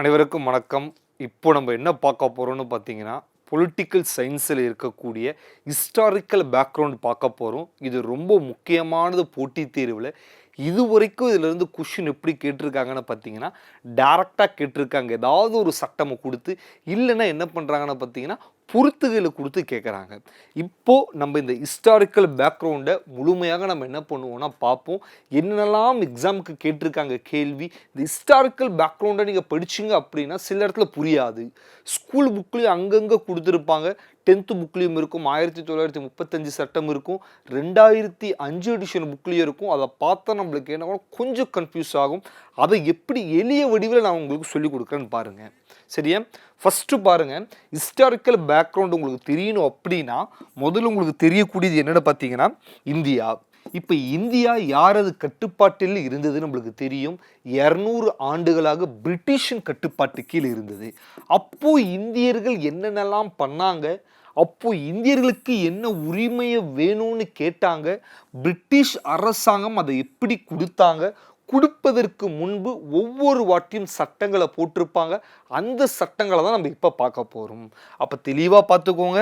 அனைவருக்கும் வணக்கம். இப்போ நம்ம என்ன பார்க்க போகிறோம்னு பார்த்தீங்கன்னா பொலிட்டிக்கல் சயின்ஸில் இருக்கக்கூடிய ஹிஸ்டாரிக்கல் பேக்ரவுண்ட் பார்க்க போகிறோம் இது ரொம்ப முக்கியமானது போட்டித் தேர்வில். இது வரைக்கும் இதிலேருந்து கொஷின் எப்படி கேட்டிருக்காங்கன்னு பார்த்தீங்கன்னா டேரெக்டாக கேட்டிருக்காங்க. ஏதாவது ஒரு சட்டமை கொடுத்து இல்லைன்னா என்ன பண்ணுறாங்கன்னு பார்த்தீங்கன்னா பொருத்துகளை கொடுத்து கேட்குறாங்க இப்போது நம்ம இந்த ஹிஸ்டாரிக்கல் பேக்ரவுண்டை முழுமையாக நம்ம என்ன பண்ணுவோம்னா பார்ப்போம். என்னென்னலாம் எக்ஸாமுக்கு கேட்டிருக்காங்க கேள்வி. இந்த ஹிஸ்டாரிக்கல் பேக்ரவுண்டை நீங்கள் படிச்சீங்க அப்படின்னா சில இடத்துல புரியாது. ஸ்கூல் புக்லேயும் அங்கங்கே கொடுத்துருப்பாங்க. டென்த்து புக்லேயும் இருக்கும் ஆயிரத்தி தொள்ளாயிரத்தி முப்பத்தஞ்சு சட்டம் இருக்கும் ரெண்டாயிரத்தி அஞ்சு எடிஷன் புக்லேயும் இருக்கும். அதை பார்த்தா நம்மளுக்கு என்ன கொஞ்சம் கன்ஃபியூஸ் ஆகும். அதை எப்படி எளிய வடிவில் நான் உங்களுக்கு சொல்லிக் கொடுக்குறேன்னு பாருங்கள் சரியா? ஃபஸ்ட்டு பாருங்கள் ஹிஸ்டாரிக்கல் பேக்ரவுண்ட் உங்களுக்கு தெரியணும் அப்படின்னா முதல்ல உங்களுக்கு தெரியக்கூடியது என்னென்னு பார்த்தீங்கன்னா இந்தியா. இப்போ இந்தியா யாரது கட்டுப்பாட்டில் இருந்தது நம்மளுக்கு தெரியும். இரநூறு ஆண்டுகளாக பிரிட்டிஷின் கட்டுப்பாட்டு கீழ் இருந்தது. அப்போது இந்தியர்கள் என்னென்னலாம் பண்ணாங்க? அப்போ இந்தியர்களுக்கு என்ன உரிமையை வேணும்னு கேட்டாங்க? பிரிட்டிஷ் அரசாங்கம் அதை எப்படி கொடுத்தாங்க? கொடுப்பதற்கு முன்பு ஒவ்வொரு வாட்டியும் சட்டங்களை போட்டிருப்பாங்க. அந்த சட்டங்களை தான் நம்ம இப்போ பார்க்க போகிறோம் அப்போ தெளிவாக பார்த்துக்கோங்க.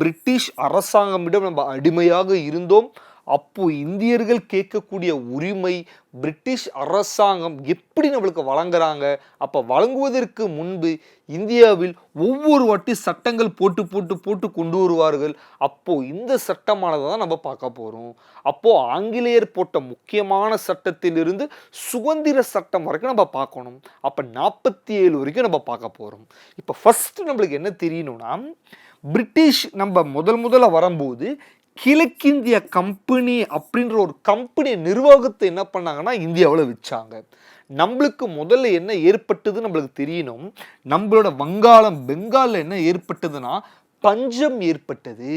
பிரிட்டிஷ் அரசாங்கமிடம் நம்ம அடிமையாக இருந்தோம். அப்போ இந்தியர்கள் கேட்கக்கூடிய உரிமை பிரிட்டிஷ் அரசாங்கம் எப்படி நம்மளுக்கு வழங்குறாங்க? அப்போ வழங்குவதற்கு முன்பு இந்தியாவில் ஒவ்வொரு வாட்டி சட்டங்கள் போட்டு போட்டு போட்டு கொண்டு வருவார்கள். அப்போது இந்த சட்டமானதை தான் நம்ம பார்க்க போகிறோம் அப்போது ஆங்கிலேயர் போட்ட முக்கியமான சட்டத்திலிருந்து சுதந்திர சட்டம் வரைக்கும் நம்ம பார்க்கணும். அப்போ நாற்பத்தி ஏழு வரைக்கும் நம்ம பார்க்க போகிறோம் இப்போ ஃபஸ்ட்டு நம்மளுக்கு என்ன தெரியணும்னா பிரிட்டிஷ் நம்ம முதல் முதல்ல வரும்போது கிழக்கிந்திய கம்பெனி அப்படின்ற ஒரு கம்பெனி நிர்வாகத்தை என்ன பண்ணாங்கன்னா இந்தியாவில் வச்சாங்க. நம்மளுக்கு முதல்ல என்ன ஏற்பட்டது நம்மளுக்கு தெரியணும். நம்மளோட வங்காளம் பெங்காலில் என்ன ஏற்பட்டதுன்னா பஞ்சம் ஏற்பட்டது.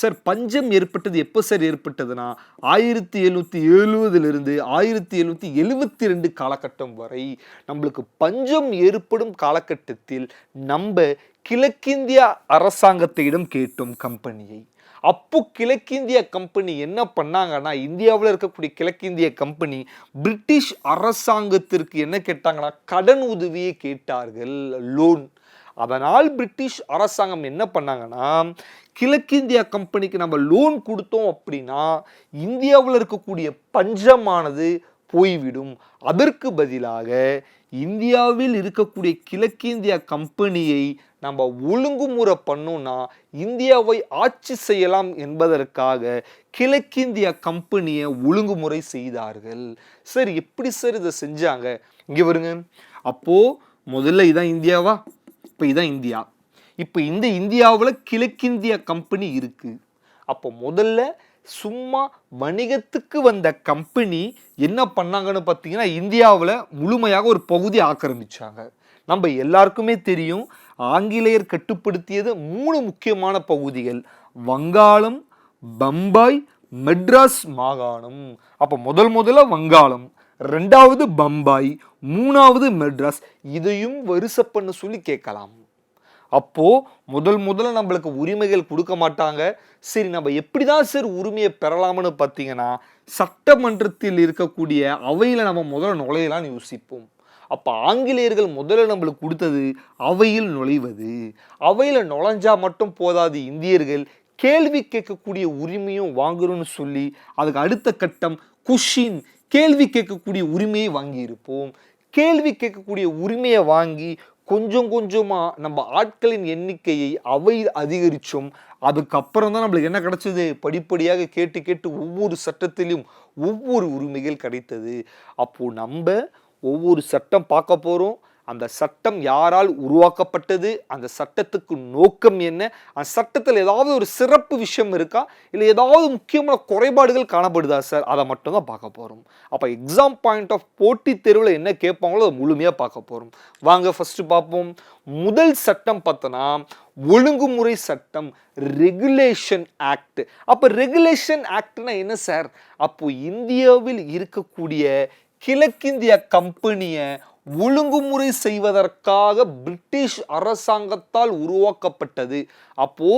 சார் பஞ்சம் ஏற்பட்டது எப்போ சார் ஏற்பட்டதுன்னா ஆயிரத்தி எழுநூற்றி எழுபதுலேருந்து ஆயிரத்தி எழுநூற்றி எழுபத்தி ரெண்டு காலகட்டம் வரை நம்மளுக்கு பஞ்சம் ஏற்படும் காலகட்டத்தில் நம்ம கிழக்கிந்திய அரசாங்கத்திடம் கேட்டோம் கம்பெனியை. அப்போ கிழக்கிந்திய கம்பெனி என்ன பண்ணாங்கன்னா இந்தியாவில் இருக்கக்கூடிய கிழக்கிந்திய கம்பெனி பிரிட்டிஷ் அரசாங்கத்திற்கு என்ன கேட்டாங்கன்னா கடன் உதவியை கேட்டார்கள் லோன் அதனால் பிரிட்டிஷ் அரசாங்கம் என்ன பண்ணாங்கன்னா கிழக்கிந்திய கம்பெனிக்கு நம்ம லோன் கொடுத்தோம் அப்படின்னா இந்தியாவில் இருக்கக்கூடிய பஞ்சமானது போய்விடும். அதற்கு பதிலாக இந்தியாவில் இருக்கக்கூடிய கிழக்கிந்திய கம்பெனியை நம்ம ஒழுங்குமுறை பண்ணோம்னா இந்தியாவை ஆட்சி செய்யலாம் என்பதற்காக கிழக்கிந்திய கம்பெனியை ஒழுங்குமுறை செய்தார்கள். சார் எப்படி சார் இதை செஞ்சாங்க? இங்கே வருங்க அப்போது முதல்ல இதான் இந்தியாவா? இப்போ இதான் இந்தியா. இப்போ இந்த இந்தியாவில் கிழக்கிந்திய கம்பெனி இருக்குது அப்போ முதல்ல சும்மா வணிகத்துக்கு வந்த கம்பெனி என்ன பண்ணாங்கன்னு பார்த்தீங்கன்னா இந்தியாவில் முழுமையாக ஒரு பகுதி ஆக்கிரமிச்சாங்க. நம்ம எல்லாருக்குமே தெரியும் ஆங்கிலேயர் கட்டுப்படுத்தியது மூணு முக்கியமான பகுதிகள். வங்காளம் பம்பாய் மெட்ராஸ் மாகாணம். அப்போ முதல் முதல்ல வங்காளம் ரெண்டாவது பம்பாய் மூணாவது மெட்ராஸ். இதையும் வரிசை பண்ண சொல்லி கேட்கலாம். அப்போது முதல் முதல்ல நம்மளுக்கு உரிமைகள் கொடுக்க மாட்டாங்க. சரி நம்ம எப்படி தான் சார் உரிமையை பெறலாம்னு பார்த்தீங்கன்னா சட்டமன்றத்தில் இருக்கக்கூடிய அவையில் நம்ம முதல்ல நுழையலாம்னு யோசிப்போம். அப்போ ஆங்கிலேயர்கள் முதல்ல நம்மளுக்கு கொடுத்தது அவையில் நுழைவது. அவையில் நுழைஞ்சா மட்டும் போதாது இந்தியர்கள். கேள்வி கேட்கக்கூடிய உரிமையும் வாங்குறோம்னு சொல்லி அதுக்கு அடுத்த கட்டம் குஷின். கேள்வி கேட்கக்கூடிய உரிமையை வாங்கியிருப்போம். கேள்வி கேட்கக்கூடிய உரிமையை வாங்கி கொஞ்சம் கொஞ்சமாக நம்ம ஆட்களின் எண்ணிக்கையை அவை அதிகரித்தோம் அதுக்கப்புறம் தான் நம்மளுக்கு என்ன கிடைச்சது? படிப்படியாக கேட்டு கேட்டு ஒவ்வொரு சட்டத்திலும் ஒவ்வொரு உரிமைகள் கிடைத்தது. அப்போது நம்ம ஒவ்வொரு சட்டம் பார்க்க போகிறோம் அந்த சட்டம் யாரால் உருவாக்கப்பட்டது? அந்த சட்டத்துக்கு நோக்கம் என்ன? அந்த சட்டத்தில் ஏதாவது ஒரு சிறப்பு விஷயம் இருக்கா? இல்லை ஏதாவது முக்கியமான குறைபாடுகள் காணப்படுதா சார் அதை மட்டும் தான் பார்க்க போகிறோம் அப்போ எக்ஸாம் பாயிண்ட் ஆஃப் போட்டித் தேர்வில் என்ன கேட்பாங்களோ அதை முழுமையாக பார்க்க போகிறோம் வாங்க ஃபஸ்ட்டு பார்ப்போம். முதல் சட்டம் பார்த்தோன்னா ஒழுங்குமுறை சட்டம் ரெகுலேஷன் ஆக்ட் அப்போ ரெகுலேஷன் ஆக்ட்னா என்ன சார் அப்போ இந்தியாவில் இருக்கக்கூடிய கிழக்கிந்திய கம்பெனியை ஒழுங்குமுறை செய்வதற்காக பிரிட்டிஷ் அரசாங்கத்தால் உருவாக்கப்பட்டது. அப்போ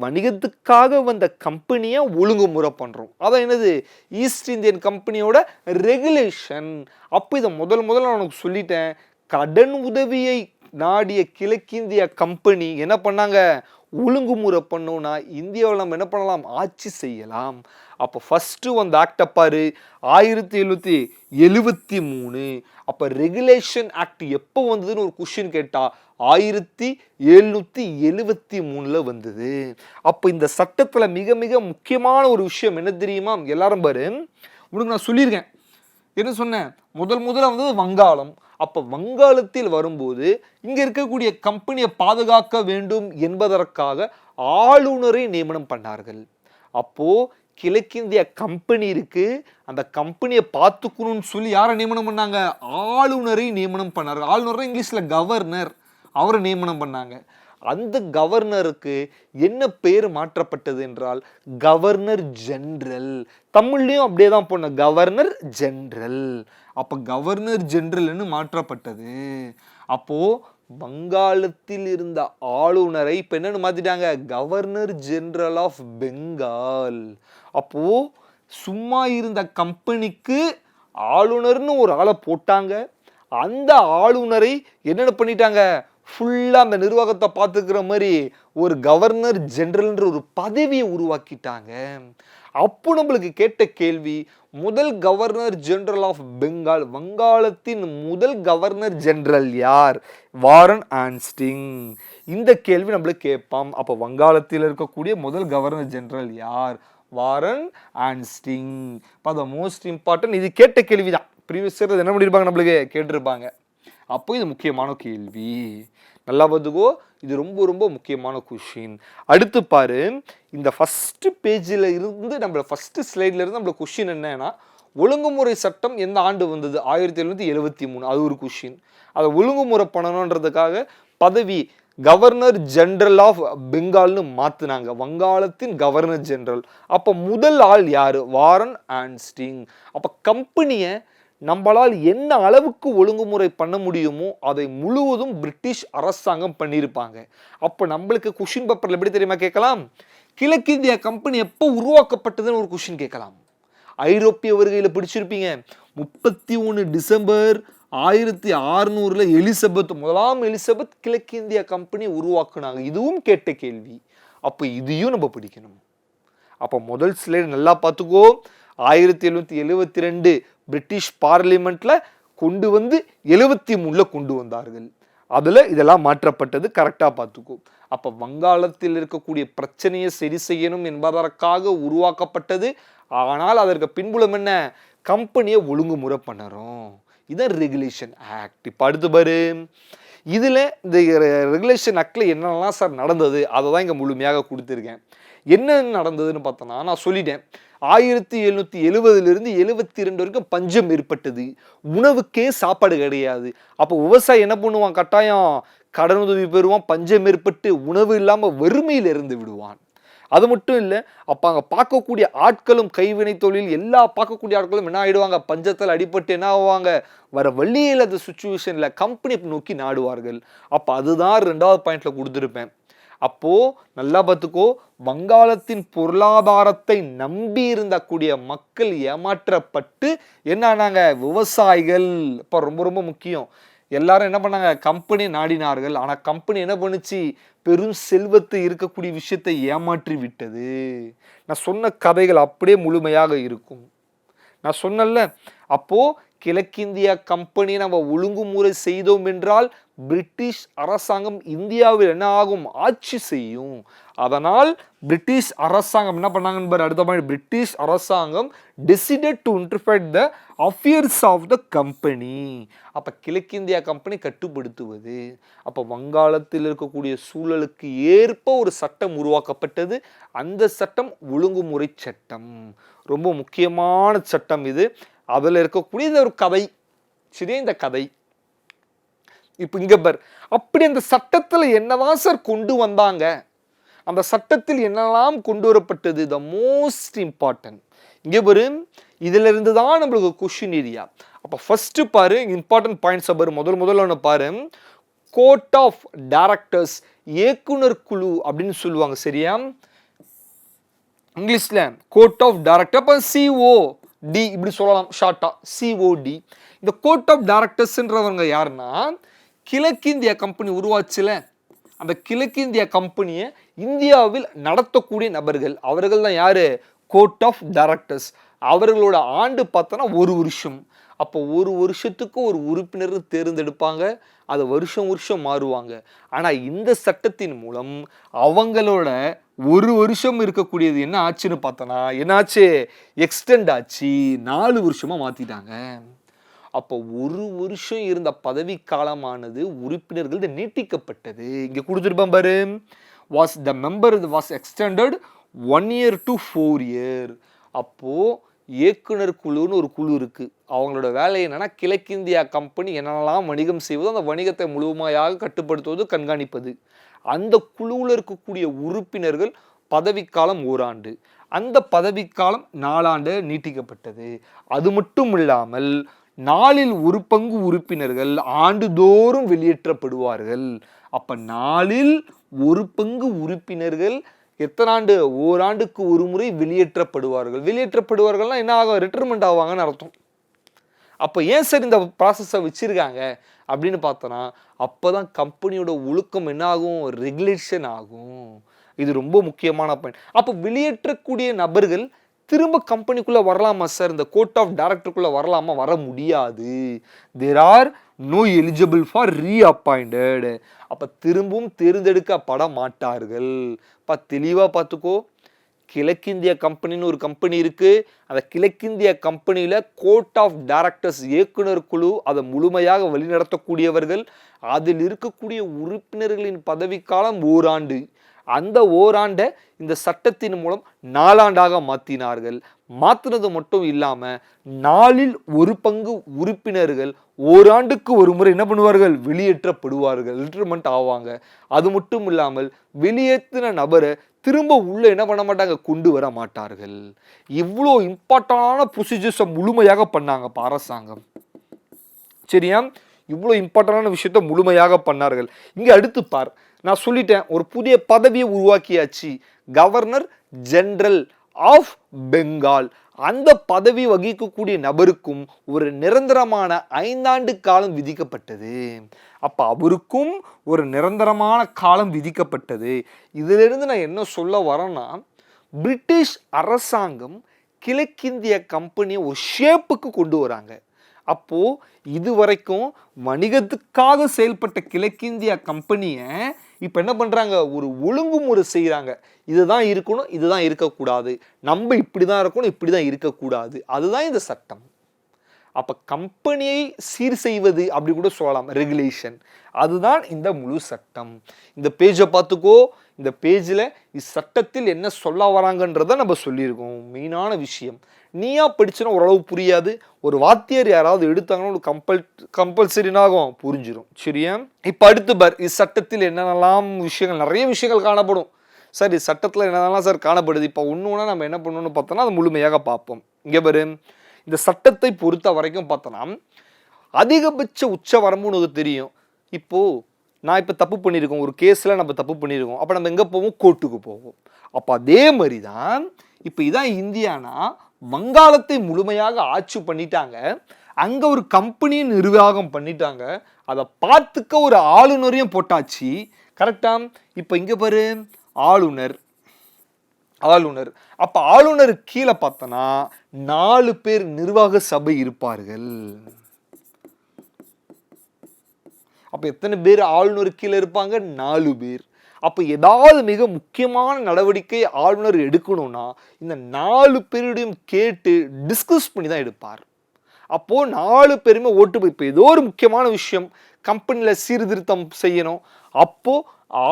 வணிகத்துக்காக வந்த கம்பெனியை ஒழுங்குமுறை பண்ணுறோம் அதான் என்னது? ஈஸ்ட் இந்தியன் கம்பெனியோட ரெகுலேஷன் அப்போ இதை முதல் முதல்ல நான் உனக்கு சொல்லிட்டேன். கடன் உதவியை நாடிய கிழக்கிந்திய கம்பெனி என்ன பண்ணாங்க? ஒழுங்குமுறை பண்ணோம்னா இந்தியாவில் நம்ம என்ன பண்ணலாம்? ஆட்சி செய்யலாம். அப்போ ஃபஸ்ட்டு வந்த ஆக்டை பாரு ஆயிரத்தி எழுநூற்றி எழுபத்தி மூணு. அப்போ ரெகுலேஷன் ஆக்ட் எப்போ வந்ததுன்னு ஒரு கொஷின் கேட்டால் ஆயிரத்தி எழுநூற்றி எழுபத்தி மூணில் வந்தது. அப்போ இந்த சட்டத்தில் மிக மிக முக்கியமான ஒரு விஷயம் என்ன தெரியுமா? எல்லாரும் பாரு. உனக்கு நான் சொல்லியிருக்கேன். என்ன சொன்னேன்? முதல் முதல்ல வந்தது வங்காளம். அப்போ வங்காளத்தில் வரும்போது இங்கே இருக்கக்கூடிய கம்பெனியை பாதுகாக்க வேண்டும் என்பதற்காக ஆளுநரை நியமனம் பண்ணார்கள். அப்போது கிழக்கிந்திய கம்பெனி இருக்கு. அந்த கம்பெனியை பார்த்துக்கணும்னு சொல்லி யாரை நியமனம் பண்ணாங்க? ஆளுநரை நியமனம் பண்ணார். ஆளுநர் இங்கிலீஷில் கவர்னர் அவரை நியமனம் பண்ணாங்க. அந்த கவர்னருக்கு என்ன பேர் மாற்றப்பட்டது என்றால் கவர்னர் ஜென்ரல் தமிழ்லையும் அப்படியே தான் போன கவர்னர் ஜென்ரல் அப்போ கவர்னர் ஜென்ரல்னு மாற்றப்பட்டது. அப்போது வங்காளத்தில் இருந்த ஆளுநரை இப்போ என்னென்னு மாற்றிட்டாங்க கவர்னர் ஜென்ரல் ஆஃப் பெங்கால் அப்போது சும்மா இருந்த கம்பெனிக்கு ஆளுநர்னு ஒரு ஆளை போட்டாங்க. அந்த ஆளுநரை என்னென்ன பண்ணிட்டாங்க? ஃபுல்லாக அந்த நிர்வாகத்தை பார்த்துக்கிற மாதிரி ஒரு கவர்னர் ஜென்ரல்ன்ற ஒரு பதவியை உருவாக்கிட்டாங்க. அப்போ நம்மளுக்கு கேட்ட கேள்வி முதல் கவர்னர் ஜெனரல் ஆஃப் பெங்கால் வங்காளத்தின் முதல் கவர்னர் ஜெனரல் யார்? வாரன் ஆன்ஸ்டிங் இந்த கேள்வி நம்மளுக்கு கேட்பாம். அப்போ வங்காளத்தில் இருக்கக்கூடிய முதல் கவர்னர் ஜெனரல் யார்? வாரன் ஆன்ஸ்டிங் இப்போ அதை மோஸ்ட் இம்பார்ட்டன்ட் இது கேட்ட கேள்வி தான் ப்ரீவியஸ் இயர் என்ன பண்ணியிருப்பாங்க நம்மளுக்கு? கேட்டிருப்பாங்க. அப்போ இது முக்கியமான கேள்வி. நல்லா பார்த்துக்கோ. இது ரொம்ப ரொம்ப முக்கியமான கொஷின் அடுத்து பாரு இந்த ஃபஸ்ட்டு பேஜில் இருந்து நம்மள ஃபஸ்ட்டு ஸ்லைடில் இருந்து நம்மள கொஷின் என்னன்னா ஒழுங்குமுறை சட்டம் எந்த ஆண்டு வந்தது? ஆயிரத்தி எழுநூற்றி எழுபத்தி மூணு. அது ஒரு கொஷின் அதை ஒழுங்குமுறை பண்ணணுன்றதுக்காக பதவி கவர்னர் ஜென்ரல் ஆஃப் பெங்கால்னு மாற்றினாங்க வங்காளத்தின் கவர்னர் ஜென்ரல் அப்போ முதல் ஆள் யார்? வாரன் ஆன்ஸ்டிங் அப்போ கம்பெனியை நம்மளால் என்ன அளவுக்கு ஒழுங்குமுறை பண்ண முடியுமோ அதை முழுவதும் பிரிட்டிஷ் அரசாங்கம் பண்ணியிருப்பாங்க. அப்போ நம்மளுக்கு கொஷின் பேப்பரில் எப்படி தெரியுமா கேட்கலாம்? கிழக்கிந்திய கம்பெனி எப்போ உருவாக்கப்பட்டதுன்னு ஒரு கொஷின் கேட்கலாம். ஐரோப்பிய வருகையில் பிடிச்சிருப்பீங்க. முப்பத்தி ஒன்று டிசம்பர் ஆயிரத்தி அறுநூறுல எலிசபெத் முதலாம் எலிசபெத் கிழக்கிந்திய கம்பெனி உருவாக்குனாங்க. இதுவும் கேட்ட கேள்வி. அப்போ இதையும் நம்ம பிடிக்கணும். அப்போ முதல் ஸ்லைடு நல்லா பார்த்துக்கோ. ஆயிரத்தி எழுநூற்றி எழுவத்தி ரெண்டு பிரிட்டிஷ் பார்லிமெண்ட்ல கொண்டு வந்து எழுவத்தி மூணில் கொண்டு வந்தார்கள். அதில் இதெல்லாம் மாற்றப்பட்டது. கரெக்டாக பார்த்துக்கும் அப்போ வங்காளத்தில் இருக்கக்கூடிய பிரச்சனையை சரி செய்யணும் என்பதற்காக உருவாக்கப்பட்டது. ஆனால் அதற்கு பின்புலம் என்ன? கம்பெனியை ஒழுங்குமுறை பண்ணுறோம். இதான் ரெகுலேஷன் ஆக்ட் இப்போ அடுத்து பாரு. இதில் இந்த ரெகுலேஷன் ஆக்டில் என்னென்னலாம் சார் நடந்தது அதை தான் இங்கே முழுமையாக கொடுத்துருக்கேன். என்ன நடந்ததுன்னு பார்த்தோன்னா நான் சொல்லிட்டேன். ஆயிரத்தி எழுநூற்றி எழுபதுலேருந்து எழுபத்தி ரெண்டு வரைக்கும் பஞ்சம் ஏற்பட்டது. உணவுக்கே சாப்பாடு கிடையாது. அப்போ விவசாயி என்ன பண்ணுவான்? கட்டாயம் கடனுதவி பெறுவான் பஞ்சம் ஏற்பட்டு உணவு இல்லாமல் வறுமையில் இருந்து விடுவான். அது மட்டும் இல்லை அப்போ அங்கே பார்க்கக்கூடிய ஆட்களும் கைவினை தொழில் எல்லா பார்க்கக்கூடிய ஆட்களும் என்ன ஆகிடுவாங்க பஞ்சத்தில் அடிபட்டு என்ன ஆவாங்க? வர வழியில் அந்த சுச்சுவேஷனில் கம்பெனி நோக்கி நாடுவார்கள். அப்போ அதுதான் ரெண்டாவது பாயிண்ட்டில் கொடுத்துருப்பேன். அப்போ நல்லா பார்த்துக்கோ வங்காளத்தின் பொருளாதாரத்தை நம்பி இருந்தக்கூடிய மக்கள் ஏமாற்றப்பட்டு என்ன ஆனாங்க? விவசாயிகள். இப்போ ரொம்ப ரொம்ப முக்கியம். எல்லாரும் என்ன பண்ணாங்க? கம்பெனி நாடினார்கள். ஆனால் கம்பெனி என்ன பண்ணுச்சு? பெரும் செல்வத்தை இருக்கக்கூடிய விஷயத்தை ஏமாற்றி விட்டது. நான் சொன்ன கதைகள் அப்படியே முழுமையாக இருக்கும். நான் சொன்னல அப்போது கிழக்கிந்தியா கம்பெனி நம்ம ஒழுங்குமுறை செய்தோம் என்றால் பிரிட்டிஷ் அரசாங்கம் இந்தியாவில் என்ன ஆகும்? ஆட்சி செய்யும். அதனால் பிரிட்டிஷ் அரசாங்கம் என்ன பண்ணாங்கன்னு பாரு அடுத்த மாதிரி பிரிட்டிஷ் அரசாங்கம் decided to interfere the affairs of the company அப்போ கிழக்கிந்தியா கம்பெனி கட்டுப்படுத்துவது அப்போ வங்காளத்தில் இருக்கக்கூடிய சூழலுக்கு ஏற்ப ஒரு சட்டம் உருவாக்கப்பட்டது. அந்த சட்டம் ஒழுங்குமுறை சட்டம். ரொம்ப முக்கியமான சட்டம் இது. அதில் இருக்கக்கூடிய இந்த ஒரு கதை சரியா இந்த கதை. இப்போ இங்கே பார் அப்படி அந்த சட்டத்தில் என்னதான் சார் கொண்டு வந்தாங்க அந்த சட்டத்தில் என்னெல்லாம் கொண்டு வரப்பட்டது? த மோஸ்ட் இம்பார்ட்டன்ட் இங்கே பாரு இதிலிருந்து தான் நம்மளுக்கு கொஷின் ஏரியா அப்போ ஃபஸ்ட்டு பாரு இம்பார்ட்டன்ட் பாயிண்ட்ஸை பாரு முதல் முதல்ல ஒன்று பாரு. கோர்ட் ஆஃப் டைரக்டர்ஸ் இயக்குனர் குழு அப்படின்னு சொல்லுவாங்க சரியா? இங்கிலீஷில் கோர்ட் ஆஃப் டைரக்டர் அப்போ சிஓ டி இப்படி சொல்லலாம் ஷார்ட்டாக சிஓடி இந்த கோர்ட் ஆஃப் டைரக்டர்ஸ்ன்றவங்க யாருன்னா கிழக்கிந்திய கம்பெனி உருவாச்சுல? அந்த கிழக்கிந்திய கம்பெனியை இந்தியாவில் நடத்தக்கூடிய நபர்கள் அவர்கள் தான் யார்? கோர்ட் ஆஃப் டைரக்டர்ஸ் அவர்களோட ஆண்டு பார்த்தோன்னா ஒரு வருஷம். அப்போ ஒரு வருஷத்துக்கு ஒரு உறுப்பினர் தேர்ந்தெடுப்பாங்க. அதை வருஷம் வருஷம் மாறுவாங்க. ஆனால் இந்த சட்டத்தின் மூலம் அவங்களோட ஒரு வருஷம் இருக்கக்கூடியது என்ன ஆச்சுன்னு பார்த்தோன்னா என்னாச்சு? எக்ஸ்டெண்ட் ஆச்சு. நாலு வருஷமாக மாற்றிட்டாங்க அப்போ ஒரு வருஷம் இருந்த பதவி காலமானது உறுப்பினர்கள் நீட்டிக்கப்பட்டது. இங்கே கொடுத்துருப்பேன் பாரு. Was the member was extended one year to four year அப்போது இயக்குனர் குழுன்னு ஒரு குழு இருக்குது அவங்களோட வேலை என்னென்னா கிழக்கிந்தியா கம்பெனி என்னென்னலாம் வணிகம் செய்வதோ அந்த வணிகத்தை முழுமையாக கட்டுப்படுத்துவது கண்காணிப்பது. அந்த குழுவில் இருக்கக்கூடிய உறுப்பினர்கள் பதவிக்காலம் ஓராண்டு. அந்த பதவிக்காலம் நாலாண்டு நீட்டிக்கப்பட்டது. அது மட்டும் இல்லாமல் நாளில் ஒரு பங்கு உறுப்பினர்கள் ஆண்டுதோறும் வெளியேற்றப்படுவார்கள். அப்போ நாளில் ஒரு பங்கு உறுப்பினர்கள் எத்தனை ஆண்டு ஓராண்டுக்கு ஒரு முறை வெளியேற்றப்படுவார்கள். வெளியேற்றப்படுவார்கள்னா என்ன ஆகும்? ரிட்டர்மெண்ட் ஆவாங்கன்னு அர்த்தம். அப்போ ஏன் சார் இந்த ப்ராசஸை வச்சுருக்காங்க? அப்படின்னு பார்த்தோன்னா அப்போ தான் கம்பெனியோட ஒழுக்கம் என்ன ஆகும்? ரெகுலேஷன் ஆகும். இது ரொம்ப முக்கியமான பாயிண்ட் அப்போ வெளியேற்றக்கூடிய நபர்கள் திரும்ப கம்பெனிக்குள்ளே வரலாமா சார்? இந்த கோர்ட் ஆஃப் டைரக்டருக்குள்ளே வரலாமா? வர முடியாது. There are no eligible for reappointed அப்போ திரும்பவும் தேர்ந்தெடுக்கப்பட மாட்டார்கள். இப்போ தெளிவாக பார்த்துக்கோ கிழக்கிந்திய கம்பெனின்னு ஒரு கம்பெனி இருக்குது அந்த கிழக்கிந்திய கம்பெனியில் கோர்ட் ஆஃப் டைரக்டர்ஸ் இயக்குனர் குழு அதை முழுமையாக வழிநடத்தக்கூடியவர்கள். அதில் இருக்கக்கூடிய உறுப்பினர்களின் பதவிக்காலம் ஓராண்டு. அந்த ஓராண்டை இந்த சட்டத்தின் மூலம் நாலாண்டாக மாற்றினார்கள் மாற்றினது மட்டும் இல்லாமல் நாளில் ஒரு பங்கு உறுப்பினர்கள் ஓராண்டுக்கு ஒரு முறை என்ன பண்ணுவார்கள்? வெளியேற்றப்படுவார்கள். லிட்டர்மெண்ட் ஆவாங்க. அது மட்டும் இல்லாமல் வெளியேற்றின நபரை திரும்ப உள்ள என்ன பண்ண மாட்டாங்க? கொண்டு வர மாட்டார்கள். இவ்வளோ இம்பார்ட்டண்டான ப்ரொசீஜர்ஸை முழுமையாக பண்ணாங்க அரசாங்கம். சரியா? இவ்வளோ இம்பார்ட்டண்டான விஷயத்த முழுமையாக பண்ணார்கள். இங்கே அடுத்து பார். நான் சொல்லிட்டேன் ஒரு புதிய பதவியை உருவாக்கியாச்சு. Governor general of Bengal. அந்த பதவி வகிக்கக்கூடிய நபருக்கும் ஒரு நிரந்தரமான ஐந்தாண்டு காலம் விதிக்கப்பட்டது. அப்போ அவருக்கும் ஒரு நிரந்தரமான காலம் விதிக்கப்பட்டது. இதிலிருந்து நான் என்ன சொல்ல வரேன்னா பிரிட்டிஷ் அரசாங்கம் கிழக்கிந்திய கம்பெனியை ஒரு ஷேப்புக்கு கொண்டு வராங்க. அப்போது இது வரைக்கும் வணிகத்துக்காக செயல்பட்ட கிழக்கிந்திய கம்பெனியை இப்போ என்ன பண்ணுறாங்க ஒரு ஒழுங்குமுறை செய்கிறாங்க இதுதான் இருக்கணும் இதுதான் இருக்கக்கூடாது. நம்ம இப்படி தான் இருக்கணும் இப்படி தான் இருக்கக்கூடாது. அதுதான் இந்த சட்டம். அப்போ கம்பெனியை சீர் செய்வது அப்படி கூட சொல்லலாம். ரெகுலேஷன் அதுதான் இந்த முழு சட்டம். இந்த பேஜை பார்த்துக்கோ. இந்த பேஜில் இச்சட்டத்தில் என்ன சொல்ல வராங்கன்றதை நம்ம சொல்லியிருக்கோம். மெயினான விஷயம். நீயா படிச்சுனா ஓரளவு புரியாது. ஒரு வாத்தியார் யாராவது எடுத்தாங்கன்னா ஒரு கம்பல் கம்பல்சரினாகும் புரிஞ்சிடும் சரியா? இப்போ அடுத்து பார் இச்சட்டத்தில் என்னென்னலாம் விஷயங்கள் நிறைய விஷயங்கள் காணப்படும். சார் இது சட்டத்தில் என்னென்னலாம் சார் காணப்படுது? இப்போ ஒன்று ஒன்றா நம்ம என்ன பண்ணணும்னு பார்த்தோன்னா அது முழுமையாக பார்ப்போம். இங்கே பாரு இந்த சட்டத்தை பொறுத்த வரைக்கும் பார்த்தோன்னா அதிகபட்ச உச்ச வரம்புன்னு உனக்கு தெரியும். இப்போது நான் இப்போ தப்பு பண்ணியிருக்கோம். ஒரு கேஸில் நம்ம தப்பு பண்ணியிருக்கோம். அப்போ நம்ம எங்கே போவோம்? கோர்ட்டுக்கு போவோம். அப்போ அதே மாதிரி தான் இப்போ இதான் இந்தியானா வங்காளத்தை முழுமையாக ஆட்சி பண்ணிட்டாங்க. அங்கே ஒரு கம்பெனியை நிர்வாகம் பண்ணிட்டாங்க. அதை பார்த்துக்க ஒரு ஆளுநரையும் போட்டாச்சு. கரெக்டாக இப்போ இங்கே பாரு ஆளுநர். ஆளுநர். அப்போ ஆளுநர் கீழே பார்த்தோன்னா நாலு பேர் நிர்வாக சபை இருப்பார்கள். அப்போ எத்தனை பேர் ஆளுநர் கீழே இருப்பாங்க? நாலு பேர். அப்போ ஏதாவது மிக முக்கியமான நடவடிக்கை ஆளுநர் எடுக்கணும்னா இந்த நாலு பேருடையும் கேட்டு டிஸ்கஸ் பண்ணி தான் எடுப்பார். அப்போது நாலு பேருமே ஓட்டு போய் இப்போ ஏதோ ஒரு முக்கியமான விஷயம் கம்பெனியில் சீர்திருத்தம் செய்யணும். அப்போது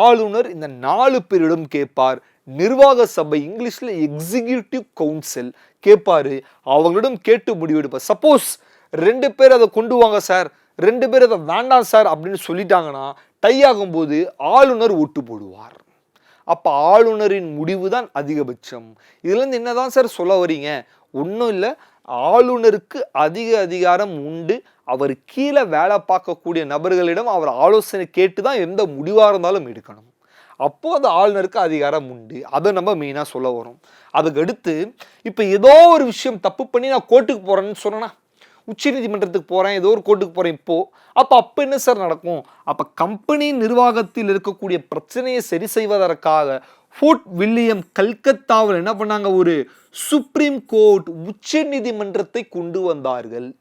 ஆளுநர் இந்த நாலு பேரிடம் கேட்பார். நிர்வாக சபை இங்கிலீஷில் எக்ஸிகியூட்டிவ் கவுன்சில் கேட்பார். அவங்களிடம் கேட்டு முடிவெடுப்பார் சப்போஸ் ரெண்டு பேர் அதை கொண்டு வாங்க சார் ரெண்டு பேர் அதை வேண்டாம் சார் அப்படின்னு சொல்லிட்டாங்கன்னா டை போது ஆளுநர் ஓட்டு போடுவார். அப்போ ஆளுநரின் முடிவு தான் அதிகபட்சம். இதுலேருந்து என்ன தான் சார் சொல்ல வரீங்க? ஒன்றும் இல்லை. ஆளுநருக்கு அதிக அதிகாரம் உண்டு. அவர் கீழே வேலை பார்க்கக்கூடிய நபர்களிடம் அவர் ஆலோசனை கேட்டு தான் எந்த முடிவாக இருந்தாலும் எடுக்கணும். அப்போ அது ஆளுநருக்கு அதிகாரம் உண்டு. அதை நம்ம மெயினாக சொல்ல வரோம். அதுக்கு அடுத்து இப்போ ஏதோ ஒரு விஷயம் தப்பு பண்ணி நான் கோர்ட்டுக்கு போகிறேன்னு சொன்னேன்னா உச்சநீதிமன்றத்துக்கு போகிறேன் ஏதோ ஒரு கோர்ட்டுக்கு போகிறேன் இப்போ. அப்போ அப்போ என்ன சார் நடக்கும்? அப்போ கம்பெனி நிர்வாகத்தில் இருக்கக்கூடிய பிரச்சனையை சரி செய்வதற்காக ஃபோர்ட் வில்லியம் கல்கத்தாவில் என்ன பண்ணாங்க? ஒரு சுப்ரீம் கோர்ட் உச்சநீதிமன்றத்தை கொண்டு வந்தார்கள்.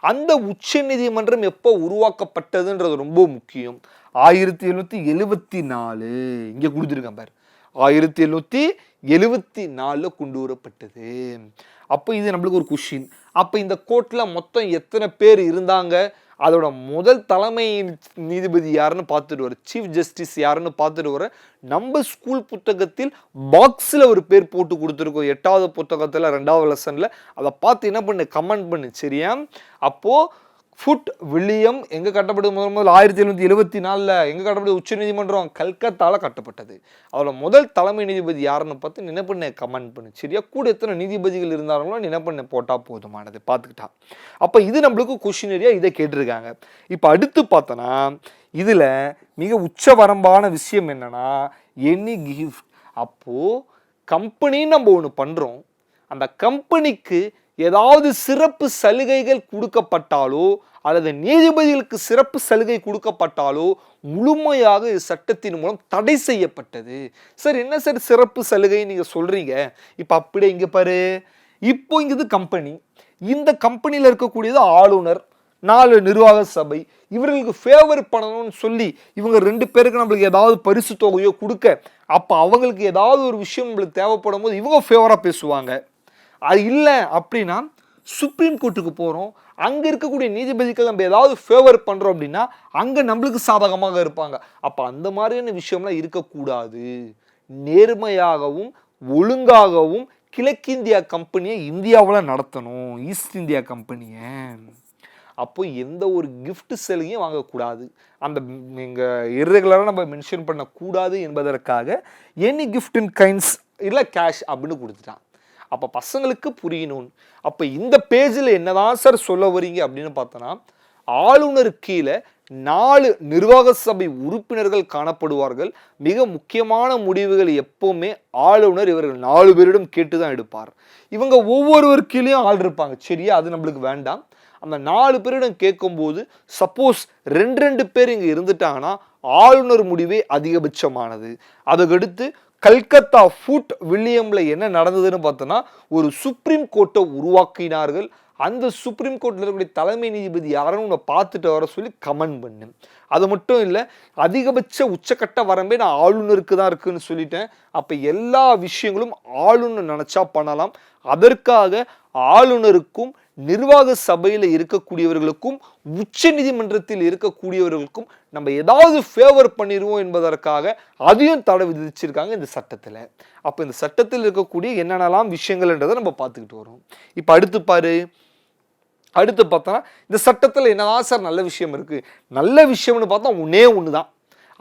அந்த உச்சநீதிமன்றம் எப்போ உருவாக்கப்பட்டதுன்றது ரொம்ப முக்கியம். ஆயிரத்தி எழுநூற்றி எழுபத்தி நாலு. இங்கே கொடுத்துருக்கேன் பாரு. ஆயிரத்தி எழுநூற்றி எழுவத்தி நாலில் கொண்டு வரப்பட்டது அப்போ இது நம்மளுக்கு ஒரு கொஷின் அப்போ இந்த கோர்ட்டில் மொத்தம் எத்தனை பேர் இருந்தாங்க? அதோட முதல் தலைமை நீதிபதி யாருன்னு பார்த்துட்டு வர சீஃப் ஜஸ்டிஸ் யாருன்னு பார்த்துட்டு வர நம்ம ஸ்கூல் புத்தகத்தில் பாக்ஸில் ஒரு பேர் போட்டு கொடுத்துருக்கோம். எட்டாவது புத்தகத்தில் ரெண்டாவது லெசனில் அதை பார்த்து என்ன பண்ணு? கமெண்ட் பண்ணு. சரியா? அப்போது ஃபுட் வில்லியம் எங்கே கட்டப்பட்டது முதல் முதல் ஆயிரத்தி எழுநூற்றி எழுபத்தி நாலில் எங்கே கட்டப்பட்டது உச்சநீதிமன்றம் கல்கத்தாவில் கட்டப்பட்டது. அவரோட முதல் தலைமை நீதிபதி யாருன்னு பார்த்து நினைப்பண்ணை கமெண்ட் பண்ணு. சரியா? கூட எத்தனை நீதிபதிகள் இருந்தாங்களோ நினைப்பண்ணை போட்டால் போதுமானது. பார்த்துக்கிட்டா. அப்போ இது நம்மளுக்கு கொஷினரியாக இதை கேட்டிருக்காங்க. இப்போ அடுத்து பார்த்தோன்னா இதில் மிக உச்சவரம்பான விஷயம் என்னன்னா எனி கிஃப்ட் அப்போது கம்பெனின்னு நம்ம ஒன்று பண்ணுறோம் அந்த கம்பெனிக்கு ஏதாவது சிறப்பு சலுகைகள் கொடுக்கப்பட்டாலோ அல்லது நீதிபதிகளுக்கு சிறப்பு சலுகை கொடுக்கப்பட்டாலோ முழுமையாக இது சட்டத்தின் மூலம் தடை செய்யப்பட்டது. சார் என்ன சார் சிறப்பு சலுகை நீங்கள் சொல்கிறீங்க இப்போ அப்படியே இங்கே பாரு. இப்போ இங்குது கம்பெனி இந்த கம்பெனியில் இருக்கக்கூடியது ஆளுநர் நாலு நிர்வாக சபை. இவர்களுக்கு ஃபேவர் பண்ணணும்னு சொல்லி இவங்க ரெண்டு பேருக்கு நம்மளுக்கு ஏதாவது பரிசு தொகையோ கொடுக்க அப்போ அவங்களுக்கு ஏதாவது ஒரு விஷயம் நம்மளுக்கு தேவைப்படும் போது இவங்க ஃபேவராக பேசுவாங்க. அது இல்லை அப்படின்னா சுப்ரீம் கோர்ட்டுக்கு போகிறோம் அங்கே இருக்கக்கூடிய நீதிபதிகள் நம்ம ஏதாவது ஃபேவர் பண்ணுறோம் அப்படின்னா அங்கே நம்மளுக்கு சாதகமாக இருப்பாங்க. அப்போ அந்த மாதிரியான விஷயம்லாம் இருக்கக்கூடாது. நேர்மையாகவும் ஒழுங்காகவும் கிழக்கிந்தியா கம்பெனியை இந்தியாவில் நடத்தணும். ஈஸ்ட் இந்தியா கம்பெனியை அப்போ எந்த ஒரு கிஃப்ட் சலுகையும் வாங்கக்கூடாது. அந்த இங்கே இர்ரெகுலராக நம்ம மென்ஷன் பண்ணக்கூடாது என்பதற்காக எனி கிஃப்ட் இன் கைண்ட்ஸ் இல்லை கேஷ் அப்படின்னு கொடுத்துட்டான். அப்போ பசங்களுக்கு புரியணும். அப்போ இந்த பேஜில் என்னதான் சார் சொல்ல வரீங்க அப்படின்னு பார்த்தோன்னா ஆளுநர் கீழே நாலு நிர்வாக சபை உறுப்பினர்கள் காணப்படுவார்கள். மிக முக்கியமான முடிவுகள் எப்போவுமே ஆளுநர் இவர்கள் நாலு பேரிடம் கேட்டு தான் எடுப்பார். இவங்க ஒவ்வொருவர் கீழேயும் ஆள் இருப்பாங்க. சரியா? அது நம்மளுக்கு வேண்டாம். அந்த நாலு பேரிடம் கேட்கும்போது சப்போஸ் ரெண்டு ரெண்டு பேர் இங்கே இருந்துட்டாங்கன்னா ஆளுநர் முடிவே அதிகபட்சமானது. அதுக்கடுத்து கல்கத்தா ஃபூட் வில்லியம்ல என்ன நடந்ததுன்னு பார்த்தோன்னா ஒரு சுப்ரீம் கோர்ட்டை உருவாக்கினார்கள். அந்த சுப்ரீம் கோர்ட்டில் இருக்கக்கூடிய தலைமை நீதிபதி யாருன்னு உன்னை பார்த்துட்டு வர சொல்லி கமெண்ட் பண்ணு. அது மட்டும் இல்லை அதிகபட்ச உச்சக்கட்ட வரம்பே நான் ஆளுநருக்கு தான் இருக்குன்னு சொல்லிட்டேன். அப்போ எல்லா விஷயங்களும் ஆளுநர் நினச்சா பண்ணலாம். அதற்காக ஆளுநருக்கும் நிர்வாக சபையில் இருக்கக்கூடியவர்களுக்கும் உச்ச நீதிமன்றத்தில் இருக்கக்கூடியவர்களுக்கும் நம்ம ஏதாவது ஃபேவர் பண்ணிடுவோம் என்பதற்காக அதையும் தடை விதிச்சிருக்காங்க இந்த சட்டத்தில். அப்போ இந்த சட்டத்தில் இருக்கக்கூடிய என்னென்னலாம் விஷயங்கள்ன்றதை நம்ம பார்த்துக்கிட்டு வரோம். இப்போ அடுத்து பாரு. அடுத்து பார்த்தோன்னா இந்த சட்டத்தில் என்னதான் சார் நல்ல விஷயம் இருக்குது நல்ல விஷயம்னு பார்த்தா ஒன்றே ஒன்று தான்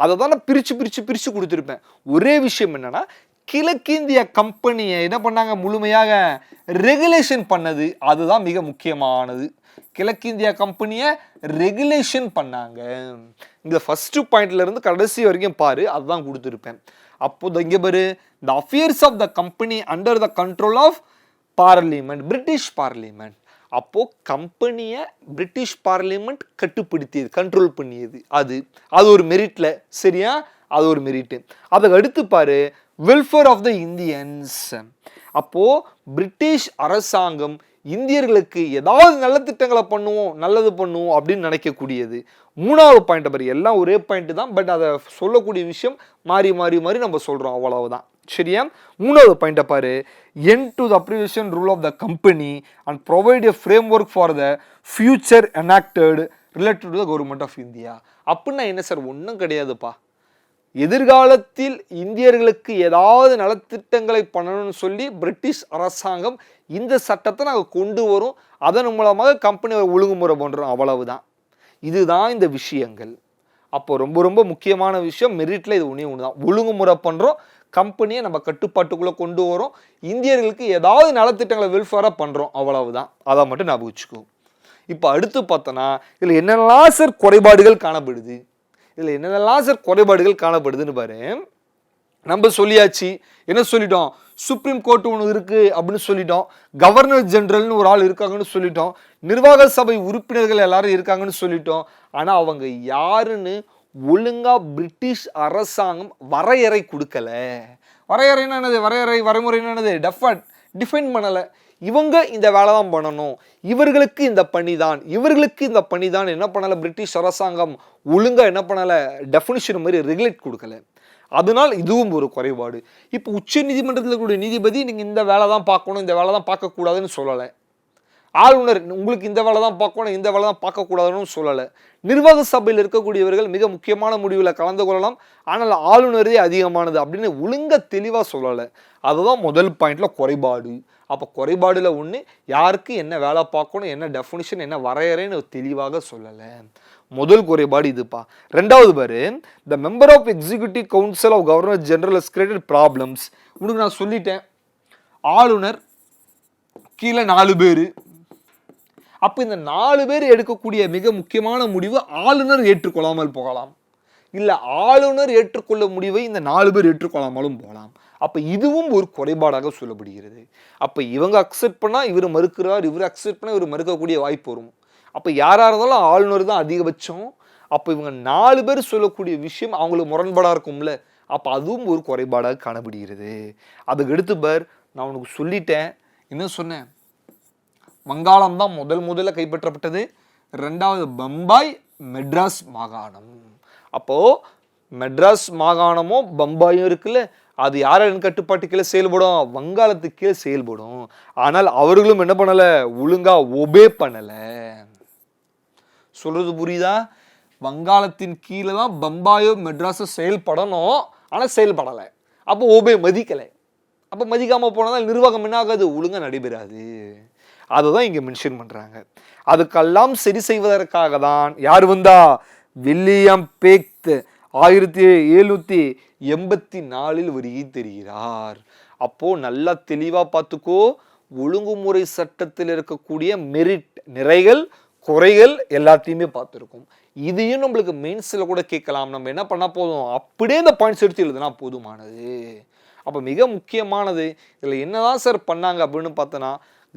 அதை தான் நான் பிரித்து பிரித்து பிரித்து கொடுத்துருப்பேன். ஒரே விஷயம் என்னன்னா கிழக்கிந்திய கம்பெனியை என்ன பண்ணாங்க? முழுமையாக ரெகுலேஷன் பண்ணது. அதுதான் மிக முக்கியமானது. கிழக்கிந்தியா கம்பெனியை ரெகுலேஷன் பண்ணாங்க. இந்த ஃபஸ்ட்டு பாயிண்ட்லேருந்து கடைசி வரைக்கும் பாரு அதுதான் கொடுத்துருப்பேன். அப்போது இங்கே பாரு the affairs of the company under the control of parliament British parliament அப்போது கம்பெனியை பிரிட்டிஷ் பார்லிமெண்ட் கட்டுப்படுத்தியது கண்ட்ரோல் பண்ணியது. அது அது ஒரு மெரிட்டில் சரியா? அது ஒரு மெரிட்டு அதுக்கு அடுத்து பாரு வெல்ஃபேர் ஆஃப் த இந்தியன்ஸ் அப்போது பிரிட்டிஷ் அரசாங்கம் இந்தியர்களுக்கு ஏதாவது நல்ல திட்டங்களை பண்ணுவோம் நல்லது பண்ணுவோம் அப்படின்னு நினைக்கக்கூடியது. மூணாவது பாயிண்ட் பாரு எல்லாம் ஒரே பாயிண்ட் தான் பட் அதை சொல்லக்கூடிய விஷயம் மாறி மாறி மாறி நம்ம சொல்கிறோம் அவ்வளவுதான். சரியா? மூணாவது பாயிண்ட்டை பாரு end to the abbreviation rule of the company and provide a framework for the future enacted related to the government of India அப்படின்னா என்ன சார் ஒன்றும் கிடையாதுப்பா. எதிர்காலத்தில் இந்தியர்களுக்கு ஏதாவது நலத்திட்டங்களை பண்ணணும்னு சொல்லி பிரிட்டிஷ் அரசாங்கம் இந்த சட்டத்தை நாங்கள் கொண்டு வரோம். அதன் மூலமாக கம்பெனி ஒழுங்குமுறை பண்ணுறோம் அவ்வளவுதான். இதுதான் இந்த விஷயங்கள். அப்போ ரொம்ப ரொம்ப முக்கியமான விஷயம் மெரிட்டில் இது ஒன்றே ஒன்று தான் ஒழுங்குமுறை பண்ணுறோம் கம்பெனியை நம்ம கட்டுப்பாட்டுக்குள்ளே கொண்டு வரோம். இந்தியர்களுக்கு ஏதாவது நலத்திட்டங்களை வெல்ஃபேராக பண்ணுறோம் அவ்வளவுதான். அதை மட்டும் ஞாபகம் வச்சுக்குவோம் இப்போ அடுத்து பார்த்தோன்னா இதில் என்னெல்லாம் சார் குறைபாடுகள் காணப்படுது? இதில் என்னென்னலாம் சார் குறைபாடுகள் காணப்படுதுன்னு பாரு. நம்ம சொல்லியாச்சு. என்ன சொல்லிட்டோம்? சுப்ரீம் கோர்ட் ஒன்று இருக்குது அப்படின்னு சொல்லிட்டோம். கவர்னர் ஜெனரல்னு ஒரு ஆள் இருக்காங்கன்னு சொல்லிட்டோம். நிர்வாக சபை உறுப்பினர்கள் எல்லாரும் இருக்காங்கன்னு சொல்லிட்டோம். ஆனால் அவங்க யாருன்னு ஒழுங்காக பிரிட்டிஷ் அரசாங்கம் வரையறை கொடுக்கல. வரையறை என்னது? வரையறை வரைமுறை என்னது? டெஃபட் டிஃபைன் பண்ணலை. இவங்க இந்த வேலை தான் பண்ணணும். இவர்களுக்கு இந்த பணி தான். இவர்களுக்கு இந்த பணி தான். என்ன பண்ணலை? பிரிட்டிஷ் அரசாங்கம் ஒழுங்காக என்ன பண்ணலை? டெஃபினிஷன் மாதிரி ரெகுலேட் கொடுக்கல. அதனால் இதுவும் ஒரு குறைபாடு. இப்போ உச்ச நீதிமன்றத்தில் கூடிய நீதிபதி நீங்கள் இந்த வேலை தான் பார்க்கணும் இந்த வேலை தான் பார்க்கக்கூடாதுன்னு சொல்லலை. ஆளுநர் உங்களுக்கு இந்த வேலை தான் பார்க்கணும் இந்த வேலை தான் பார்க்கக்கூடாதுன்னு சொல்லலை. நிர்வாக சபையில் இருக்கக்கூடியவர்கள் மிக முக்கியமான முடிவில் கலந்து கொள்ளலாம். ஆனால் ஆளுநரே அதிகமானது அப்படின்னு ஒழுங்க தெளிவாக சொல்லலை. அதுதான் முதல் பாயிண்ட்டில் குறைபாடு. அப்போ குறைபாடில் ஒன்று யாருக்கு என்ன வேலை பார்க்கணும் என்ன டெஃபினிஷன் என்ன வரையறைன்னு தெளிவாக சொல்லலை. முதல் குறைபாடு இதுப்பா. ரெண்டாவது பாரு the member of executive council of governor general has problems உனக்கு நான் சொல்லிட்டேன். ஆளுநர் கீழே நாலு பேர். அப்போ இந்த நாலு பேர் எடுக்கக்கூடிய மிக முக்கியமான முடிவு ஆளுநர் ஏற்றுக்கொள்ளாமல் போகலாம். இல்லை ஆளுநர் ஏற்றுக்கொள்ள முடிவை இந்த நாலு பேர் ஏற்றுக்கொள்ளாமலும் போகலாம். அப்போ இதுவும் ஒரு குறைபாடாக சொல்லப்படுகிறது. அப்போ இவங்க அக்செப்ட் பண்ணால் இவர் மறுக்கிறார் இவர் அக்செப்ட் பண்ணால் இவர் மறுக்கக்கூடிய வாய்ப்பு வரும். அப்போ யாராக இருந்தாலும் ஆளுநர் தான் அதிகபட்சம். அப்போ இவங்க நாலு பேர் சொல்லக்கூடிய விஷயம் அவங்களுக்கு முரண்பாடாக இருக்கும்ல. அப்போ அதுவும் ஒரு குறைபாடாக காணப்படுகிறது. அதுக்கு எடுத்து பார் நான் உனக்கு சொல்லிட்டேன். என்ன சொன்னேன்? வங்காளம் தான் முதல் முதல்ல கைப்பற்றப்பட்டது. ரெண்டாவது பம்பாய் மெட்ராஸ் மாகாணம். அப்போது மெட்ராஸ் மாகாணமும் பம்பாயும் இருக்குல்ல அது யாரின் கட்டுப்பாட்டு கீழே செயல்படும்? வங்காளத்துக்கு கீழே செயல்படும். ஆனால் அவர்களும் என்ன பண்ணலை? ஒழுங்கா ஒபே பண்ணலை. சொல்கிறது புரியுதா? வங்காளத்தின் கீழே தான் பம்பாயோ மெட்ராஸோ செயல்படணும். ஆனால் செயல்படலை. அப்போ ஓபே மதிக்கலை. அப்போ மதிக்காமல் போனால் நிர்வாகம் என்ன ஆகாது ஒழுங்காக நடைபெறாது. அதை தான் இங்கே மென்ஷன் பண்ணுறாங்க அதுக்கெல்லாம் சரி செய்வதற்காக தான் யார் வந்தா? வில்லியம் பேக்த் ஆயிரத்தி எழுநூற்றி எண்பத்தி நாலில் வருகை தெரிகிறார். அப்போது நல்லா தெளிவாக பார்த்துக்கோ ஒழுங்குமுறை சட்டத்தில் இருக்கக்கூடிய மெரிட் நிறைகள் குறைகள் எல்லாத்தையுமே பார்த்துருக்கோம். இதையும் நம்மளுக்கு மெயின்ஸில் கூட கேட்கலாம். நம்ம என்ன பண்ணால் போதும்? அப்படியே இந்த பாயிண்ட்ஸ் எடுத்து எழுதுனா போதுமானது. அப்போ மிக முக்கியமானது இதில் என்னதான் சார் பண்ணாங்க அப்படின்னு பார்த்தோன்னா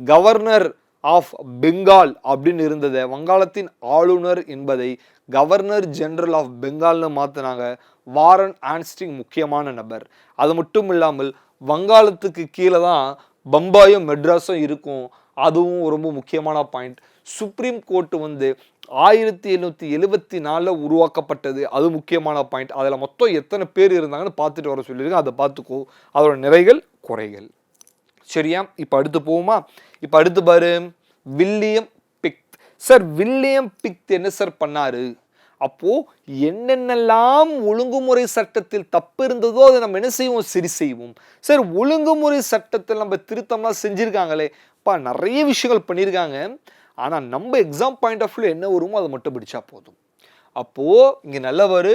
கவர்னர் ஆஃப் பெங்கால் அப்படின்னு இருந்ததை. வங்காளத்தின் ஆளுநர் என்பதை கவர்னர் ஜெனரல் ஆஃப் பெங்கால்னு மாற்றினாங்க வாரன் ஆன்ஸ்டிங் முக்கியமான நபர். அது மட்டும் இல்லாமல் வங்காளத்துக்கு கீழே தான் பம்பாயும் மெட்ராஸும் இருக்கும். அதுவும் ரொம்ப முக்கியமான பாயிண்ட். சுப்ரீம் கோர்ட் வந்து ஆயிரத்தி எழுநூற்றி எழுபத்தி நாலில் உருவாக்கப்பட்டது. அது முக்கியமான பாயிண்ட். அதில் மொத்தம் எத்தனை பேர் இருந்தாங்கன்னு பார்த்துட்டு வர சொல்லியிருக்கேன். அதை பார்த்துக்கோ. அதோட நிறைகள் குறைகள். சரியா? இப்போ அடுத்து போவோமா? இப்போ அடுத்து பாரு. William Pitt sir William Pitt என்ன சார் பண்ணாரு? அப்போ என்னென்னலாம் ஒழுங்குமுறை சட்டத்தில் தப்பு இருந்ததோ அதை நம்ம என்ன செய்வோம்? சரி செய்வோம். சார் ஒழுங்குமுறை சட்டத்தில் நம்ம திருத்தம்லாம் செஞ்சுருக்காங்களே. பா நிறைய விஷயங்கள் பண்ணியிருக்காங்க ஆனால் நம்ம எக்ஸாம் பாயிண்ட் ஆஃப் வியூ என்ன வருமோ அதை மட்டும் பிடிச்சா போதும். அப்போது இங்கே நல்லவர்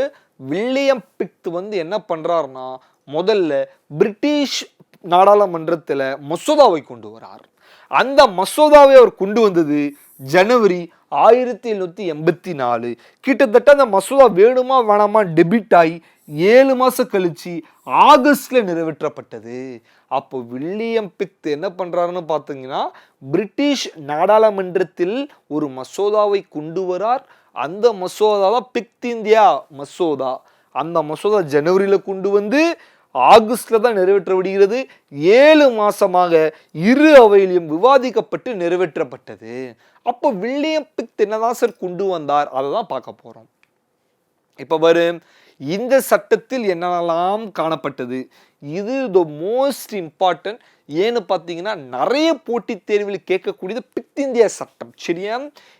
வில்லியம் பிக்த் வந்து என்ன பண்ணுறாருன்னா முதல்ல பிரிட்டிஷ் நாடாளுமன்றத்தில் மசோதாவை கொண்டு வரார். அந்த மசோதாவை அவர் கொண்டு வந்தது ஜனவரி ஆயிரத்தி எழுநூத்தி எண்பத்தி நாலு. கிட்டத்தட்ட அந்த மசோதா வேணுமா வேணாமா டெபிட் ஆகி ஏழு மாதம் கழிச்சு ஆகஸ்டில் நிறைவேற்றப்பட்டது. அப்போ வில்லியம் பிக்த் என்ன பண்ணுறாருன்னு பார்த்தீங்கன்னா பிரிட்டிஷ் நாடாளுமன்றத்தில் ஒரு மசோதாவை கொண்டு வரார். அந்த மசோதா தான் பிக்த் இந்தியா மசோதா. அந்த மசோதா ஜனவரியில் கொண்டு வந்து ஆகஸ்டில் தான் நிறைவேற்றப்படுகிறது ஏழு மாதமாக இரு அவையிலும் விவாதிக்கப்பட்டு நிறைவேற்றப்பட்டது. அப்போ வில்லியம் பிக்த் என்னதான் சார் கொண்டு வந்தார். அதை தான் பார்க்க போகிறோம் இப்போ வரும் இந்த சட்டத்தில் என்னெல்லாம் காணப்பட்டது? இது த மோஸ்ட் இம்பார்ட்டன்ட் ஏன்னு பார்த்தீங்கன்னா நிறைய போட்டித் தேர்வில் கேட்கக்கூடியது பித் இந்தியா சட்டம். சரியா?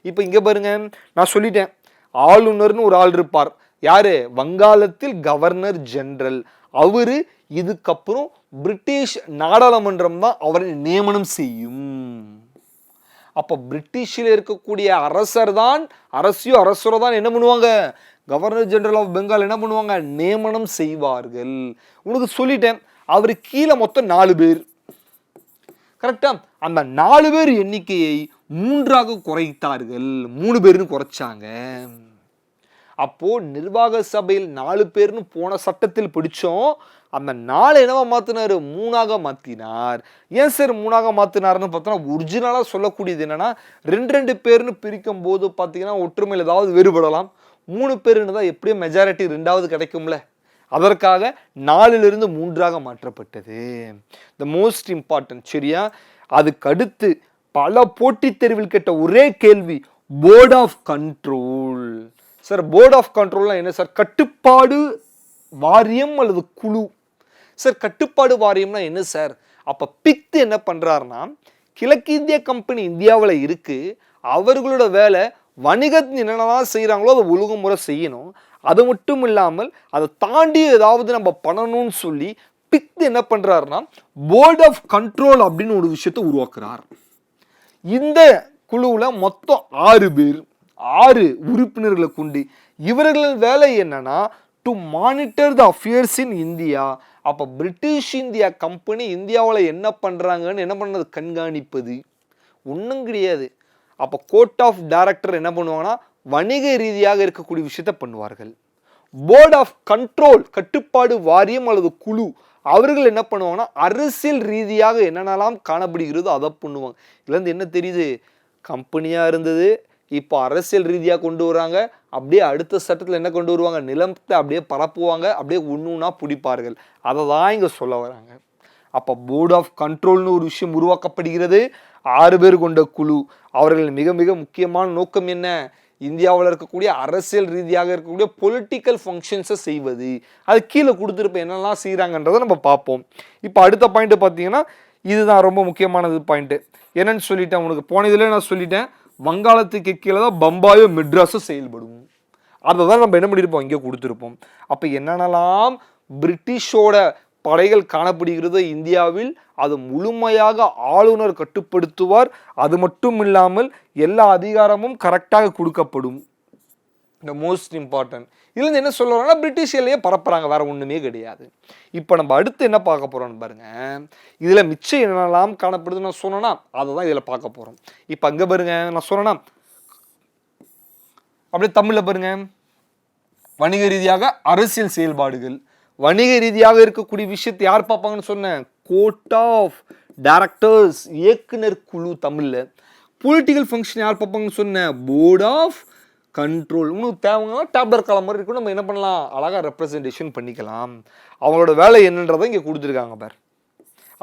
இப்போ இங்கே பாருங்க நான் சொல்லிட்டேன். ஆளுநர்னு ஒரு ஆள் இருப்பார். யாரு? வங்காளத்தில் கவர்னர் ஜெனரல் அவர் இதுக்கப்புறம் பிரிட்டிஷ் நாடாளுமன்றம் தான் அவரை நியமனம் செய்யும். அப்போ பிரிட்டிஷில் இருக்கக்கூடிய அரசர் தான் அரசியோ அரசரோ தான் என்ன பண்ணுவாங்க? கவர்னர் ஜெனரல் ஆஃப் பெங்கால் என்ன பண்ணுவாங்க? நியமனம் செய்வார்கள். உனக்கு சொல்லிட்டேன் அவர் கீழே மொத்தம் நாலு பேர். கரெக்டா அந்த நாலு பேர் எண்ணிக்கையை மூன்றாக குறைத்தார்கள். மூணு பேர்னு குறைச்சாங்க. அப்போது நிர்வாக சபையில் நாலு பேர்னு போன சட்டத்தில் பிடிச்சோம். அந்த நாலு என்னவா மாற்றினார் மூணாக மாற்றினார் ஏன் சார் மூணாக மாற்றினார்னு பார்த்தோன்னா ஒரிஜினலாக சொல்லக்கூடியது என்னென்னா ரெண்டு ரெண்டு பேர்னு பிரிக்கும் போது பார்த்தீங்கன்னா ஒற்றுமையில் ஏதாவது வேறுபடலாம். மூணு பேருன்னு தான் எப்படியும் மெஜாரிட்டி ரெண்டாவது கிடைக்கும்ல. அதற்காக நாலிலிருந்து மூன்றாக மாற்றப்பட்டது. த மோஸ்ட் இம்பார்ட்டன்ட் சரியா? அதுக்கு அடுத்து பல போட்டித் தேர்வில் கேட்ட ஒரே கேள்வி board of control sir board of கண்ட்ரோல்னா என்ன சார் கட்டுப்பாடு வாரியம் அல்லது குழு? சார் கட்டுப்பாடு வாரியம்னா என்ன சார்? அப்போ பிக்து என்ன பண்ணுறாருன்னா கிழக்கிந்திய கம்பெனி இந்தியாவில் இருக்குது அவர்களோட வேலை வணிகத்தின் என்னென்னலாம் செய்கிறாங்களோ அதை ஒழுங்குமுறை செய்யணும். அது மட்டும் இல்லாமல் அதை தாண்டி ஏதாவது நம்ம பண்ணணும்னு சொல்லி பிக்து என்ன பண்ணுறாருன்னா போர்ட் ஆஃப் கண்ட்ரோல் அப்படின்னு ஒரு விஷயத்தை உருவாக்குறார். இந்த குழுவில் மொத்தம் ஆறு பேர். ஆறு உறுப்பினர்களை கொண்டு இவர்கள் வேலை என்னன்னா to monitor the affairs in India அப்போ பிரிட்டிஷ் இந்தியா கம்பெனி இந்தியாவில் என்ன பண்ணுறாங்கன்னு என்ன பண்ணுறது கண்காணிப்பது. ஒன்றும் கிடையாது. அப்போ கோர்ட் ஆஃப் டைரக்டர் என்ன பண்ணுவாங்கன்னா வணிக ரீதியாக இருக்கக்கூடிய விஷயத்த பண்ணுவார்கள். போர்ட் ஆஃப் கண்ட்ரோல் கட்டுப்பாடு வாரியம் அல்லது குழு அவர்கள் என்ன பண்ணுவாங்கன்னா அரசியல் ரீதியாக என்னென்னலாம் காணப்படுகிறதோ அதை பண்ணுவாங்க. இதுலேருந்து என்ன தெரியுது? கம்பெனியாக இருந்தது இப்போ அரசியல் ரீதியாக கொண்டு வராங்க அப்படியே அடுத்த சட்டத்தில் என்ன கொண்டு வருவாங்க? நிலத்தை அப்படியே பரப்புவாங்க அப்படியே ஒன்று ஒன்றா பிடிப்பார்கள். அதை தான் இங்கே சொல்ல வராங்க. அப்போ போர்ட் ஆஃப் கண்ட்ரோல்னு ஒரு விஷயம் உருவாக்கப்படுகிறது. ஆறு பேர் கொண்ட குழு. அவர்கள் மிக மிக முக்கியமான நோக்கம் என்ன? இந்தியாவில் இருக்கக்கூடிய அரசியல் ரீதியாக இருக்கக்கூடிய பொலிட்டிக்கல் ஃபங்க்ஷன்ஸை செய்வது. அது கீழே கொடுத்துருப்ப என்னெல்லாம் செய்கிறாங்கன்றதை நம்ம பார்ப்போம். இப்போ அடுத்த பாயிண்ட்டு பார்த்தீங்கன்னா இதுதான் ரொம்ப முக்கியமானது பாயிண்ட்டு என்னன்னு சொல்லிட்டேன் உனக்கு போன இதில் நான் சொல்லிட்டேன். வங்காளத்துக்கு கீழே தான் பம்பாயோ மெட்ராஸும் செயல்படும். அதை தான் நம்ம என்ன பண்ணியிருப்போம் இங்கே கொடுத்துருப்போம். அப்போ என்னென்னலாம் பிரிட்டிஷோட படைகள் காணப்படுகிறதோ இந்தியாவில் அது முழுமையாக ஆளுநர் கட்டுப்படுத்துவார். அது மட்டும் இல்லாமல் எல்லா அதிகாரமும் கரெக்டாக கொடுக்கப்படும். இந்த மோஸ்ட் இம்பார்ட்டன்ட் இதுலேருந்து என்ன சொல்லுவாங்கன்னா பிரிட்டிஷ் எல்லையே பரப்புகிறாங்க வேறு ஒன்றுமே கிடையாது. இப்போ நம்ம அடுத்து என்ன பார்க்க போகிறோம்னு பாருங்கள் இதில் மிச்சம் என்னெல்லாம் காணப்படுது நான் சொன்னேன்னா அதை தான் இதில் பார்க்க போகிறோம் இப்போ அங்கே பாருங்க நான் சொன்னேன்னா அப்படியே தமிழில் பாருங்க. வணிக ரீதியாக அரசியல் செயல்பாடுகள். வணிக ரீதியாக இருக்கக்கூடிய விஷயத்தை யார் பார்ப்பாங்கன்னு சொன்னேன்? கோர்ட் ஆஃப் டைரக்டர்ஸ் இயக்குனர் குழு தமிழில். பொலிட்டிக்கல் ஃபங்க்ஷன் யார் பார்ப்பாங்கன்னு சொன்னேன்? போர்ட் ஆஃப் கண்ட்ரோல் இன்னும் தேவைங்கன்னா டேப்லெட் காலம் மாதிரி இருக்கும். நம்ம என்ன பண்ணலாம்? அழகாக ரெப்ரசன்டேஷன் பண்ணிக்கலாம். அவங்களோட வேலை என்னன்றதை இங்கே கொடுத்துருக்காங்க பார்.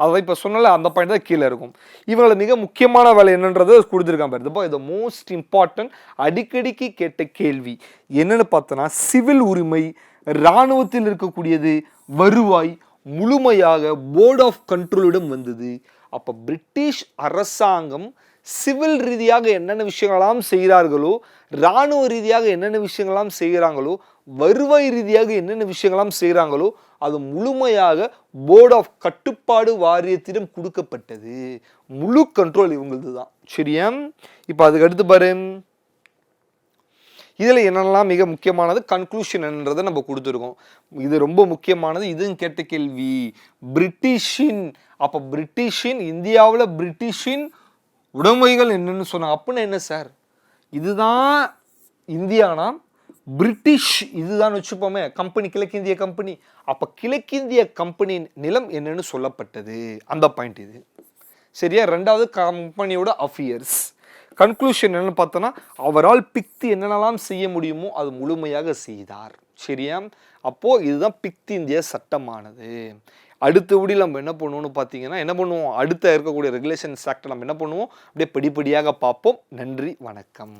அதை இப்போ சொன்னல அந்த பாயிண்ட் தான் கீழே இருக்கும். இவங்களோட மிக முக்கியமான வேலை என்னன்றது கொடுத்துருக்காங்க பாரு. இது மோஸ்ட் இம்பார்ட்டன்ட் அடிக்கடிக்கு கேட்ட கேள்வி. என்னென்னு பார்த்தோன்னா சிவில் உரிமை இராணுவத்தில் இருக்கக்கூடியது வருவாய் முழுமையாக போர்ட் ஆஃப் கண்ட்ரோலிடம் வந்தது. அப்போ பிரிட்டிஷ் அரசாங்கம் சிவில் ரீதியாக என்னென்ன விஷயங்களாம் செய்கிறார்களோ இராணுவ ரீதியாக என்னென்ன விஷயங்களாம் செய்கிறாங்களோ வருவாய் ரீதியாக என்னென்ன விஷயங்களாம் செய்கிறாங்களோ அது முழுமையாக போர்ட் ஆஃப் கட்டுப்பாடு வாரியத்திடம் கொடுக்கப்பட்டது. முழு கண்ட்ரோல் இவங்களது தான். சரியா? இப்போ அதுக்கு அடுத்து பாரு. இதில் என்னெல்லாம் மிக முக்கியமானது? கன்க்ளூஷன் என்றதை நம்ம கொடுத்துருக்கோம். இது ரொம்ப முக்கியமானது. இதுவும் கேட்ட கேள்வி. பிரிட்டிஷின் அப்போ பிரிட்டிஷின் இந்தியாவில் பிரிட்டிஷின் உடைமைகள் என்னன்னு சொன்னாங்க அப்படின்னா என்ன சார்? இதுதான் இந்தியானா? பிரிட்டிஷ் இதுதான் வச்சுப்போமே கம்பெனி கிழக்கிந்திய கம்பெனி. அப்போ கிழக்கிந்திய கம்பெனி நிலம் என்னன்னு சொல்லப்பட்டது. அந்த பாயிண்ட் இது. சரியா? ரெண்டாவது கம்பெனியோட அஃபியர்ஸ் கன்க்ளூஷன் என்னென்னு பார்த்தோன்னா அவரால் பிக்தி என்னென்னலாம் செய்ய முடியுமோ அது முழுமையாக செய்தார். சரியா? அப்போது இதுதான் பிக்தி இந்திய சட்டமானது. அடுத்த நம்ம என்ன பண்ணுவோம்னு பார்த்தீங்கன்னா என்ன பண்ணுவோம்? அடுத்த இருக்கக்கூடிய ரெகுலேஷன்ஸ் ஆக்டை நம்ம என்ன பண்ணுவோம்? அப்படியே படிப்படியாக பார்ப்போம். நன்றி வணக்கம்.